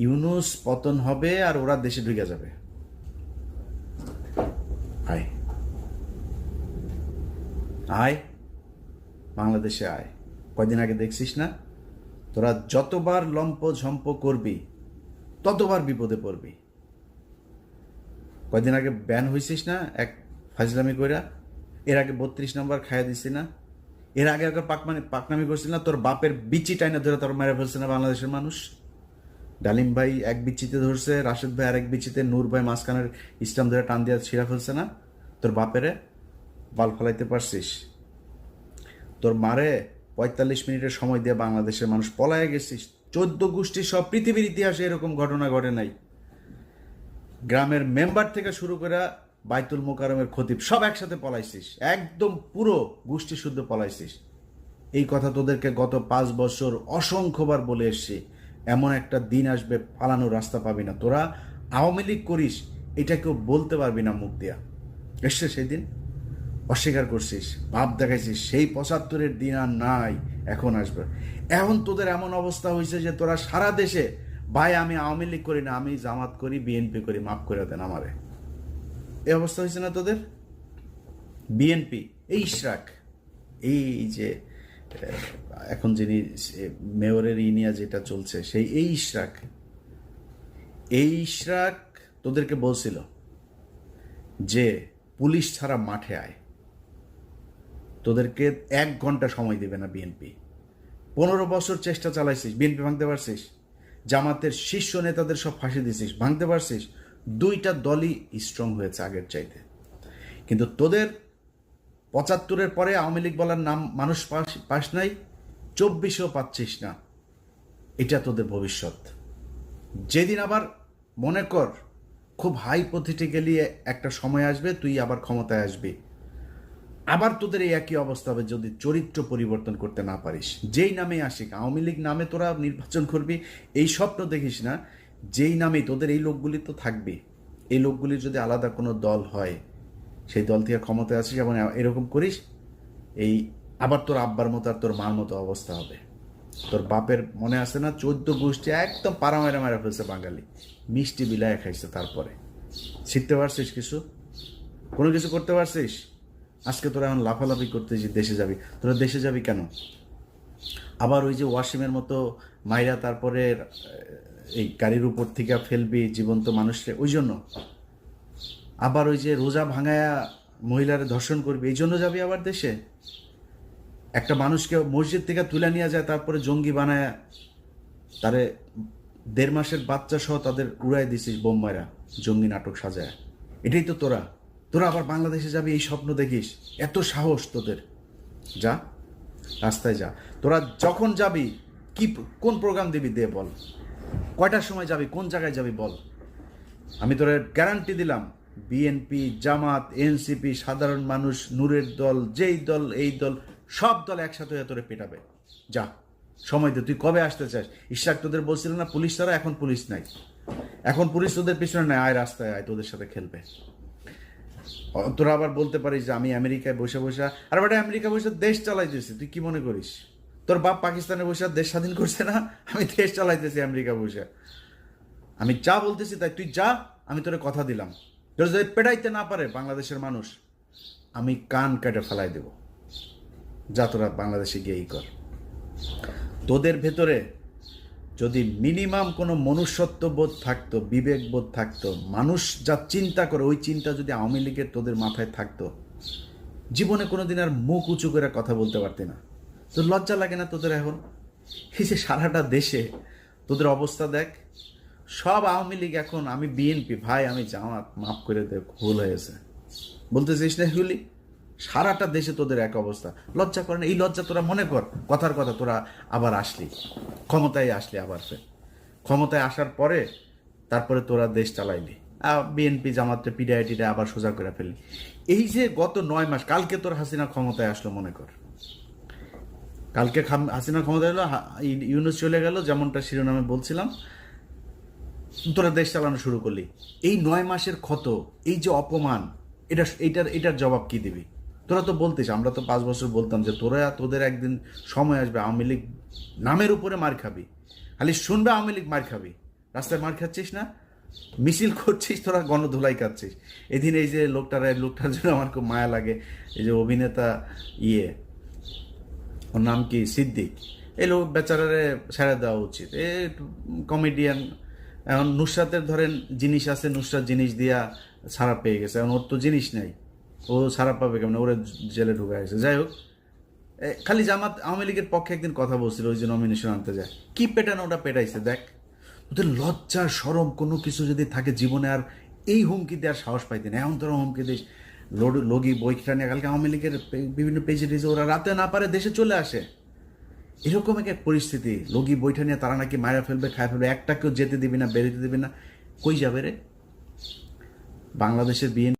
ইউনুস পতন হবে আর ওরা দেশে ঢুকে যাবে। আয়। আয়। বাংলাদেশে আয়। কয়দিন আগে দেখছিস না? তোরা যতবার লম্প ঝম্প করবি, ততবার বিপদে পড়বি। কয়দিন আগে ব্যান হয়েছিস না এক ফাজলামি কইরা? এর আগে বত্রিশ নম্বর খাইয়া দিছি না? এর আগে একবার পাকমানি পাকনামি করছিল না? তোর বাপের বিচি টাইনা ধরে তোর মেরে ফেলছে না বাংলাদেশের মানুষ? ডালিম ভাই এক বিচিতে ধরছে, রাশেদ ভাই আরেক বিচিতে নূর ভাই মাঝখানের ইসলাম ধরে টান দিয়া ছিঁড়া ফেলছে না? তোর বাপেরে বাল ফলাইতে পারছিস? তোর মারে পঁয়তাল্লিশ মিনিটের সময় দিয়ে বাংলাদেশের মানুষ পলায় গেছিস। চোদ্দ গোষ্ঠী সব পৃথিবীর ইতিহাসে এরকম ঘটনা ঘটে নাই। গ্রামের মেম্বার থেকে শুরু করে বাইতুল মোকারমের খতিব সব একসাথে পলাইছিস। একদম পুরো গোষ্ঠী শুদ্ধ পলাইছিস। এই কথা তোদেরকে গত পাঁচ বছর অসংখ্যবার বলে এসছি। এমন একটা দিন আসবে, পালানোর রাস্তা পাবি না। তোরা আওয়ামী লীগ করিস এটা কেউ বলতে পারবি না মুখ দিয়া। এসছে সেদিন অস্বীকার করছিস ভাব দেখাইছিস, সেই পঁচাত্তরের দিন আর নাই, এখন আসবে। এখন তোদের এমন অবস্থা হয়েছে যে তোরা সারা দেশে, ভাই, আমি আওয়ামী লীগ করি না, আমি জামাত করি, বিএনপি করি, মাফ করে দেন আমারে। এই অবস্থা হয়েছে না তোদের? বিএনপি, এই ইশরাক, এই যে এখন যিনি মেয়রের ইনিয়া যেটা চলছে, সেই এই ইশরাক। এই ইশরাক তোদেরকে বলছিল যে, পুলিশ ছাড়া মাঠে আয়। তোদেরকে এক ঘণ্টা সময় দেবে না বিএনপি। পনেরো বছর চেষ্টা চালাইছিস, বিএনপি ভাঙতে পারছিস? জামাতের শীর্ষ নেতাদের সব ফাঁসি দিছিস, ভাঙতে পারছিস? দুইটা দলই স্ট্রং হয়েছে আগের চাইতে। কিন্তু তোদের পঁচাত্তরের পরে আওয়ামী লীগ বলার নাম মানুষ পাস পাস নাই, চব্বিশেও পাচ্ছিস না। এটা তোদের ভবিষ্যৎ। যেদিন আবার মনে কর, খুব হাই গেলে, একটা সময় আসবে, তুই আবার ক্ষমতায় আসবি। আবার তোদের এই একই অবস্থা হবে যদি চরিত্র পরিবর্তন করতে না পারিস। যেই নামে আসিক, আওয়ামী লীগ নামে তোরা নির্বাচন করবি, এই স্বপ্ন দেখিস না। যেই নামে তোদের এই লোকগুলি তো থাকবে, এই লোকগুলির যদি আলাদা কোনো দল হয় সেই দল থেকে ক্ষমতায় আসিস এবং এরকম করিস, এই আবার তোর আব্বার মতো আর তোর মার মতো অবস্থা হবে। তোর বাপের মনে আছে না, চোদ্দ গোষ্ঠী একদম পাড়া মেরা মেরা ফেলছে বাঙালি। মিষ্টি বিলায় খাইছে তারপরে। শিখতে পারছিস কিছু? কোনো কিছু করতে পারছিস? আজকে তোরা এখন লাফালাফি করতে যে দেশে যাবি। তোরা দেশে যাবি কেন? আবার ওই যে ওয়াসিমের মতো মাইরা তারপরে এই গাড়ির উপর থেকে ফেলবি, জীবন্ত মানুষকে, ওই জন্য। আবার ওই যে রোজা ভাঙায়া মহিলারে ধর্ষণ করবি, এই জন্য যাবি আবার দেশে? একটা মানুষকে মসজিদ থেকে তুলে নিয়ে যায়, তারপরে জঙ্গি বানায় তারে দেড় মাসের বাচ্চা সহ তাদের উড়াই দিছিস বোম্বাইরা, জঙ্গি নাটক সাজায়। এটাই তো তোরা। তোরা আবার বাংলাদেশে যাবি, এই স্বপ্ন দেখিস। এত সাহস তোদের। যা, রাস্তায় যা। তোরা যখন যাবি, কি কোন প্রোগ্রাম দিবি দে বল। কয়টার সময় যাবি, কোন জায়গায় যাবি বল। আমি তোর গ্যারান্টি দিলাম বিএনপি, জামাত, এনসিপি, সাধারণ মানুষ, নূরের দল, যেই দল, এই দল, সব দল একসাথে হয়ে তোরে পেটাবে। যা, সময় দে, তুই কবে আসতে চাস? ইশাক তোদের বলছিল না, পুলিশ ছাড়া এখন পুলিশ নাই। এখন পুলিশ তোদের পিছনে নাই, আয় রাস্তায়, আয়, তোদের সাথে খেলবে। তোরা আবার বলতে পারিস যে আমি আমেরিকায় বসে বসে, আর বেটা, আমেরিকা বসে দেশ চালাইতেছি তুই কি মনে করিস? তোর বাপ পাকিস্তানে বসে দেশ স্বাধীন করছে না? আমি দেশ চালাইতেছি আমেরিকা বসে। আমি যা বলতেছি তাই, তুই যা, আমি তোরে কথা দিলাম। তোর যদি পেটাইতে না পারে বাংলাদেশের মানুষ, আমি কান কেটে ফেলাই দেব। যা তোরা বাংলাদেশে গিয়েই কর। তোদের ভেতরে যদি মিনিমাম কোনো মনুষ্যত্ব বোধ থাকতো বিবেক বোধ থাকতো, মানুষ যা চিন্তা করে, ওই চিন্তা যদি আওয়ামী লীগের তোদের মাথায় থাকতো, জীবনে কোনোদিন আর মুখ উঁচু করে কথা বলতে পারতি না। তোর লজ্জা লাগে না তোদের এখন? এই যে সারাটা দেশে তোদের অবস্থা দেখ সব আওয়ামী লীগ এখন, আমি বিএনপি ভাই, আমি জামাত, মাফ করে দে, ভুল হয়েছে। বলতেছিস না এগুলি? সারাটা দেশে তোদের এক অবস্থা। লজ্জা করে না? এই লজ্জা তোরা মনে কর, কথার কথা তোরা আবার আসলি। ক্ষমতায় আসলি আবার ফের। ক্ষমতায় আসার পরে তারপরে তোরা দেশ চালাইলি। বিএনপি জামাতে পিডিআইটিটা আবার সোজা করে ফেললি। এই যে গত নয় মাস, কালকে তোর হাসিনা ক্ষমতায় আসলো মনে কর। কালকে হাসিনা ক্ষমতায় এলো ইউনুস চলে গেল, যেমনটা শিরোনামে বলছিলাম। তোরা দেশ চালানো শুরু করলি। এই নয় মাসের ক্ষত, এই যে অপমান, এটা এইটার, এটার জবাব কি দিবি? তোরা তো বলতিস, আমরা তো পাঁচ বছর বলতাম যে তোরা, তোদের একদিন সময় আসবে, আওয়ামী লীগ নামের উপরে মার খাবি। খালি শুনবে আওয়ামী লীগ মার খাবি। রাস্তায় মার খাচ্ছিস না? মিছিল করছিস, তোরা গণধুলাই খাচ্ছিস এদিন এই যে লোকটার লোকটার জন্য আমার খুব মায়া লাগে। এই যে অভিনেতা ইয়ে ওর নাম কি? সিদ্দিক। এই লোক বেচারারে ছেড়ে দেওয়া উচিত। এ কমেডিয়ান এখন নুসরাতের ধরেন জিনিস আছে, নুসরাত জিনিস দিয়া ছাড়া পেয়ে গেছে। এখন ওর তো জিনিস নাই। ও ছাড়া পাবে কেমন? ওরে জেলে ঢুকে গেছে যাই হোক খালি জামাত আওয়ামী লীগের পক্ষে একদিন কথা বলছিল, ওই যে নমিনেশন আনতে যায়। কি পেটানো ওটা পেটাইছে? দেখ ওদের লজ্জা সরম কোনো কিছু যদি থাকে জীবনে আর এই হুমকি দেওয়ার সাহস পাইতে না। এমন তোরা হুমকি দিস লগি বইটা নিয়ে কালকে আওয়ামী লীগের বিভিন্ন পেজে ওরা রাতে না পারে দেশে চলে আসে। এরকম এক এক পরিস্থিতি। লগি বইটা নিয়ে তারা নাকি মারা ফেলবে, খায় ফেলবে, একটা কেউ যেতে দিবি না, বেরোতে দিবি না। কই যাবে রে? বাংলাদেশের বিএন